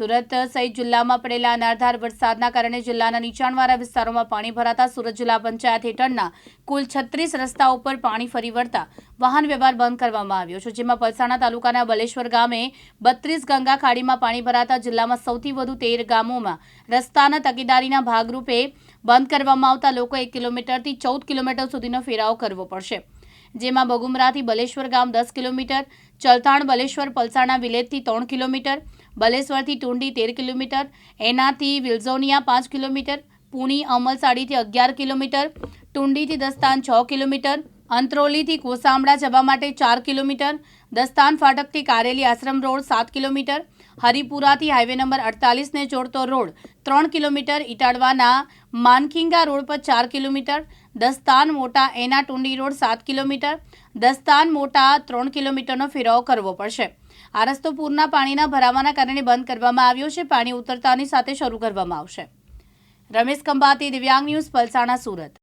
સુરત સહિત જિલ્લામાં પડેલા અનારધાર વરસાદના કારણે જિલ્લાના નીચાણવાળા વિસ્તારોમાં પાણી ભરાતા સુરત જિલ્લા પંચાયત હેઠળના કુલ છત્રીસ રસ્તાઓ પર પાણી ફરી વળતા વાહન વ્યવહાર બંધ કરવામાં આવ્યો છે, જેમાં પલસાણા તાલુકાના બલેશ્વર ગામે બત્રીસ ગંગા ખાડીમાં પાણી ભરાતા જિલ્લામાં સૌથી વધુ તેર ગામોમાં રસ્તાના તકેદારીના ભાગરૂપે બંધ કરવામાં આવતા લોકો એક કિલોમીટરથી ચૌદ કિલોમીટર સુધીનો ફેરાવો કરવો પડશે. જેમાં બગુમરાથી બલેશ્વર ગામ દસ કિલોમીટર, ચલથાણ બલેશ્વર પલસાણા વિલેજથી ત્રણ કિલોમીટર, બલેશ્વરથી ટુંડી તેર કિલોમીટર, એનાથી વિલ્ઝોનિયા પાંચ કિલોમીટર, પુણી અમલસાડીથી અગિયાર કિલોમીટર, ટુંડીથી દસ્તાન છ કિલોમીટર, અંત્રોલીથી કોસામડા જવા માટે ચાર કિલોમીટર, દસ્તાન ફાટકથી કારેલી આશ્રમ રોડ સાત કિલોમીટર, હરિપુરાથી હાઈવે નંબર અડતાલીસને જોડતો રોડ ત્રણ કિલોમીટર, ઇટાડવાના માનખિંગા રોડ પર ચાર કિલોમીટર દસ્તાન મોટા એના ટુંડી રોડ સાત કિલોમીટર, દસ્તાન મોટા ત્રણ કિલોમીટરનો ફેરાવો કરવો પડશે. આ રસ્તો પૂરના પાણીના ભરાવાના કારણે બંધ કરવામાં આવ્યો છે. પાણી ઉતરતાની સાથે શરૂ કરવામાં આવશે. રમેશ ખંભાતી, દિવ્યાંગ ન્યૂઝ, પલસાણા, સુરત.